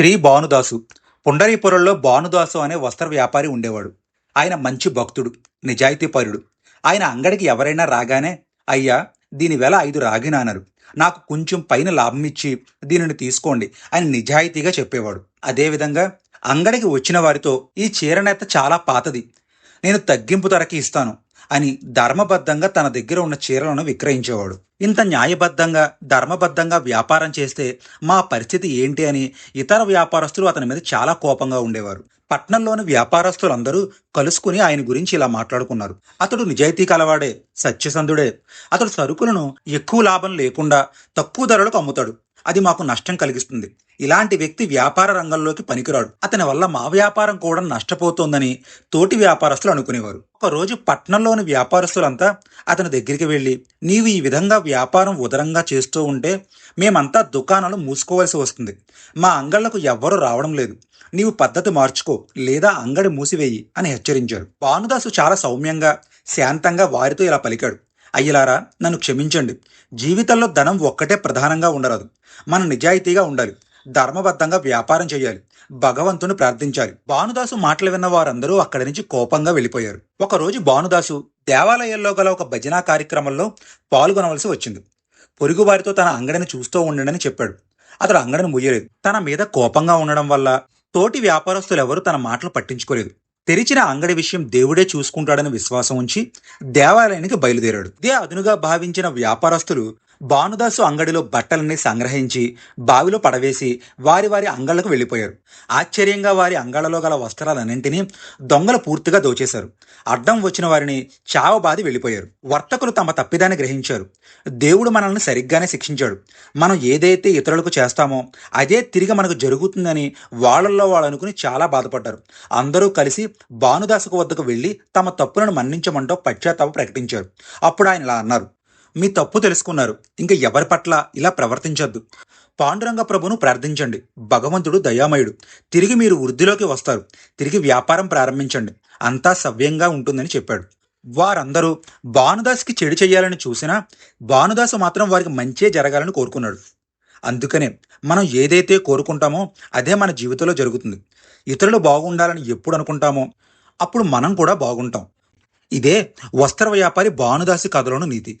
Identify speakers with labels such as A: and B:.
A: శ్రీ భానుదాసు. పుండరీపురంలో భానుదాసు అనే వస్త్ర వ్యాపారి ఉండేవాడు. ఆయన మంచి భక్తుడు నిజాయితీపరుడు ఆయన అంగడికి ఎవరైనా రాగానే అయ్యా దీని వెల ఐదు రాగినానరు. నాకు కొంచెం పైన లాభం ఇచ్చి దీనిని తీసుకోండి అని నిజాయితీగా చెప్పేవాడు. అదేవిధంగా అంగడికి వచ్చిన వారితో ఈ చీరనేత చాలా పాతది. నేను తగ్గింపు ధరకి ఇస్తాను. అని ధర్మబద్ధంగా తన దగ్గర ఉన్న చీరలను విక్రయించేవాడు. ఇంత న్యాయబద్ధంగా ధర్మబద్ధంగా వ్యాపారం చేస్తే మా పరిస్థితి ఏంటి అని ఇతర వ్యాపారస్తులు అతని మీద చాలా కోపంగా ఉండేవారు. పట్నంలోని వ్యాపారస్తులందరూ కలుసుకుని ఆయన గురించి ఇలా మాట్లాడుకున్నారు. అతడు నిజాయితీ కలవాడే సత్యసంధుడే. అతడు సరుకులను ఎక్కువ లాభం లేకుండా తక్కువ ధరలకు అమ్ముతాడు. అది మాకు నష్టం కలిగిస్తుంది. ఇలాంటి వ్యక్తి వ్యాపార రంగంలోకి పనికిరాడు. అతని వల్ల మా వ్యాపారం కూడా నష్టపోతోందని తోటి వ్యాపారస్తులు అనుకునేవారు. ఒక రోజు పట్నంలోని వ్యాపారస్తులంతా అతని దగ్గరికి వెళ్ళి నీవు ఈ విధంగా వ్యాపారం ఉదరంగా చేస్తూ ఉంటే మేమంతా దుకాణాలు మూసుకోవాల్సి వస్తుంది. మా అంగళ్ళకు ఎవ్వరూ రావడం లేదు. నీవు పద్ధతి మార్చుకో లేదా అంగడి మూసివేయి అని హెచ్చరించారు. భానుదాసు చాలా సౌమ్యంగా శాంతంగా వారితో ఇలా పలికాడు. అయ్యలారా నన్ను క్షమించండి. జీవితంలో ధనం ఒక్కటే ప్రధానంగా ఉండరాదు. మనం నిజాయితీగా ఉండాలి. ధర్మబద్ధంగా వ్యాపారం చేయాలి. భగవంతుని ప్రార్థించాలి. భానుదాసు మాటలు విన్న వారందరూ అక్కడి నుంచి కోపంగా వెళ్ళిపోయారు. ఒకరోజు భానుదాసు దేవాలయంలో గల ఒక భజనా కార్యక్రమంలో పాల్గొనవలసి వచ్చింది. పొరుగువారితో తన అంగడిని చూస్తూ ఉండండి చెప్పాడు. అతడు అంగడిని ముయ్యలేదు. తన మీద కోపంగా ఉండడం వల్ల తోటి వ్యాపారస్తులెవరూ తన మాటలు పట్టించుకోలేదు. తెరిచిన అంగడి విషయం దేవుడే చూసుకుంటాడని విశ్వాసం ఉంచి దేవాలయానికి బయలుదేరాడు. ఇదే అదునుగా భావించిన వ్యాపారస్తులు భానుదాసు అంగడిలో బట్టలన్నీ సంగ్రహించి బావిలో పడవేసి వారి వారి అంగళ్ళకు వెళ్ళిపోయారు. ఆశ్చర్యంగా వారి అంగళ్ళలో గల వస్త్రాలన్నింటినీ దొంగలు పూర్తిగా దోచేశారు. అడ్డం వచ్చిన వారిని చావబాది వెళ్ళిపోయారు. వర్తకులు తమ తప్పిదాన్ని గ్రహించారు. దేవుడు మనల్ని సరిగ్గానే శిక్షించాడు. మనం ఏదైతే ఇతరులకు చేస్తామో అదే తిరిగి మనకు జరుగుతుందని వాళ్ళల్లో వాళ్ళు అనుకుని చాలా బాధపడ్డారు. అందరూ కలిసి భానుదాసుకు వద్దకు వెళ్ళి తమ తప్పులను మన్నించమంటూ పశ్చాత్తాప ప్రకటించారు. అప్పుడు ఆయన ఇలా అన్నారు మీ తప్పు తెలుసుకున్నారు. ఇంకా ఎవరి పట్ల ఇలా ప్రవర్తించొద్దు. పాండురంగ ప్రభును ప్రార్థించండి. భగవంతుడు దయామయుడు. తిరిగి మీరు వృద్ధిలోకి వస్తారు. తిరిగి వ్యాపారం ప్రారంభించండి. అంతా సవ్యంగా ఉంటుందని చెప్పాడు. వారందరూ భానుదాస్కి చెడు చేయాలని చూసినా భానుదాసు మాత్రం వారికి మంచే జరగాలని కోరుకున్నాడు. అందుకనే మనం ఏదైతే కోరుకుంటామో అదే మన జీవితంలో జరుగుతుంది. ఇతరులు బాగుండాలని ఎప్పుడు అనుకుంటామో అప్పుడు మనం కూడా బాగుంటాం. ఇదే వస్త్ర వ్యాపారి భానుదాసి కథలోని నీతి.